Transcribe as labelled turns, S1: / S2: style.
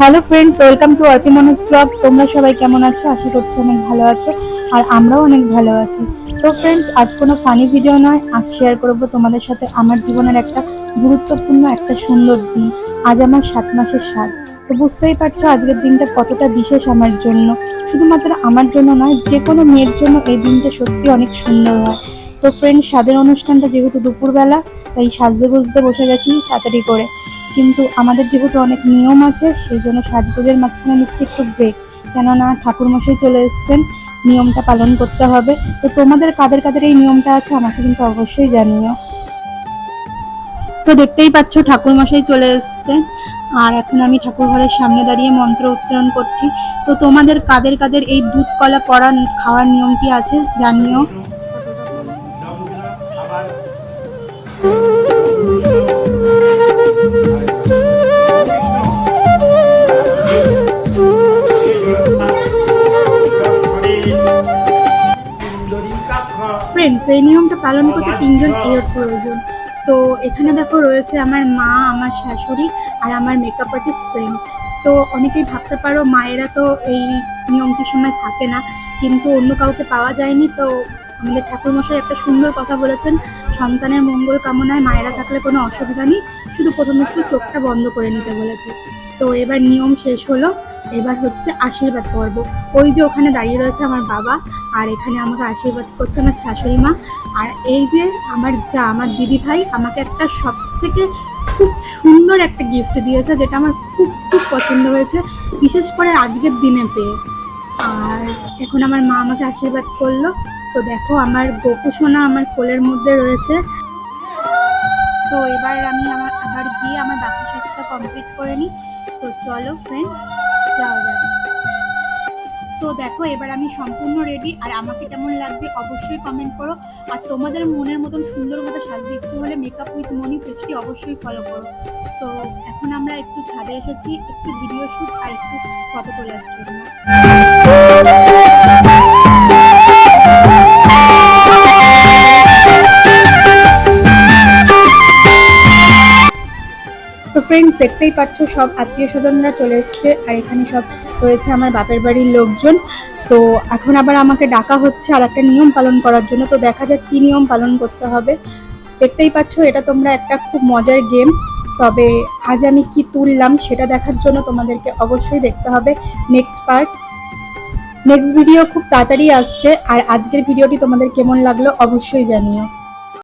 S1: Hello friends, welcome to Arpi Manoj blog. তোমরা সবাই কেমন আছো? আশা করছি অনেক ভালো আছো, আর আমরাও অনেক ভালো আছি। তো ফ্রেন্ডস, আজ কোনো ফানি ভিডিও নয়, আজ শেয়ার করব তোমাদের সাথে আমার জীবনের একটা গুরুত্বপূর্ণ, একটা সুন্দর দিন। আজ আমার সাত মাসের স্বাদ তো বুঝতেই পারছ আজকের দিনটা কতটা বিশেষ আমার জন্য। শুধুমাত্র আমার জন্য নয় যে কোনো মেয়ের জন্য এই দিনটা সত্যি অনেক সুন্দর হয়। তো ফ্রেন্ড স্বাদের অনুষ্ঠানটা যেহেতু দুপুরবেলা, তাই সাজতে গুজতে বসে গেছি তাড়াতাড়ি করে। কিন্তু আমাদের যেহেতু অনেক নিয়ম আছে, সেই জন্য সাজগোজের মাঝখানে নিচ্ছি একটু ব্রেক কেননা ঠাকুরমশাই চলে এসছেন, নিয়মটা পালন করতে হবে। তো তোমাদের কাদের কাদের এই নিয়মটা আছে আমাকে কিন্তু অবশ্যই জানিও। তো দেখতেই পাচ্ছ ঠাকুরমশাই চলে এসছে। আর এখন আমি ঠাকুর ঘরের সামনে দাঁড়িয়ে মন্ত্র উচ্চারণ করছি। তো তোমাদের কাদের কাদের এই দুধ কলা পড়া খাওয়ার নিয়মটি আছে জানিও। ফ্রেন্ডস এই নিয়মটা পালন করতে তিনজন এর প্রয়োজন। তো এখানে দেখো রয়েছে আমার মা, আমার শাশুড়ি আর আমার মেকআপ আর্টিস্ট ফ্রেন্ড তো অনেকেই ভাবতে পারো মায়েরা তো এই নিয়মটির সময় থাকে না, কিন্তু অন্য কাউকে পাওয়া যায়নি। তো আমাদের ঠাকুরমশাই একটা সুন্দর কথা বলেছেন, সন্তানের মঙ্গল কামনায় মায়েরা থাকলে কোনো অসুবিধা নেই, শুধু প্রথমে একটু চোখটা বন্ধ করে নিতে বলেছে। তো এবার নিয়ম শেষ হলো। এবার হচ্ছে আশীর্বাদ পর্ব ওই যে ওখানে দাঁড়িয়ে রয়েছে আমার বাবা, আর এখানে আমাকে আশীর্বাদ করছে আমার শাশুড়ি মা। আর এই যে আমার যা, আমার দিদি ভাই আমাকে একটা সব থেকে খুব সুন্দর একটা গিফট দিয়েছে, যেটা আমার খুব খুব পছন্দ হয়েছে, বিশেষ করে আজকের দিনে পেয়ে। আর এখন আমার মা আমাকে আশীর্বাদ করল। তো দেখো, আমার গোপু সোনা আমার কোলের মধ্যে রয়েছে। তো এবার আমি আমার, আবার গিয়ে আমার বাকি শেষটা কমপ্লিট করে নিই। তো চলো ফ্রেন্ডস যাওয়া যাবে। তো দেখো, এবার আমি সম্পূর্ণ রেডি আর আমাকে কেমন লাগছে অবশ্যই কমেন্ট করো। আর তোমাদের মনের মতন সুন্দর মতো সাজতে ইচ্ছে হলে মেকআপ উইথ মনি পেজটি অবশ্যই ফলো করো। তো এখন আমরা একটু ছাদে এসেছি, একটু ভিডিও শ্যুট আর একটু ফটো তোলার জন্য। তো ফ্রেন্ডস দেখতেই পাচ্ছ, সব আত্মীয় স্বজনরা চলে এসছে, আর এখানে সব রয়েছে আমার বাপের বাড়ির লোকজন। তো এখন আবার আমাকে ডাকা হচ্ছে আর একটা নিয়ম পালন করার জন্য, তো দেখা যাক কী নিয়ম পালন করতে হবে। দেখতেই পাচ্ছ, এটা তোমরা একটা খুব মজার গেম তবে আজ আমি কি তুললাম সেটা দেখার জন্য তোমাদেরকে অবশ্যই দেখতে হবে নেক্সট পার্ট নেক্সট ভিডিও খুব তাড়াতাড়ি আসছে, আর আজকের ভিডিওটি তোমাদের কেমন লাগল অবশ্যই জানিও।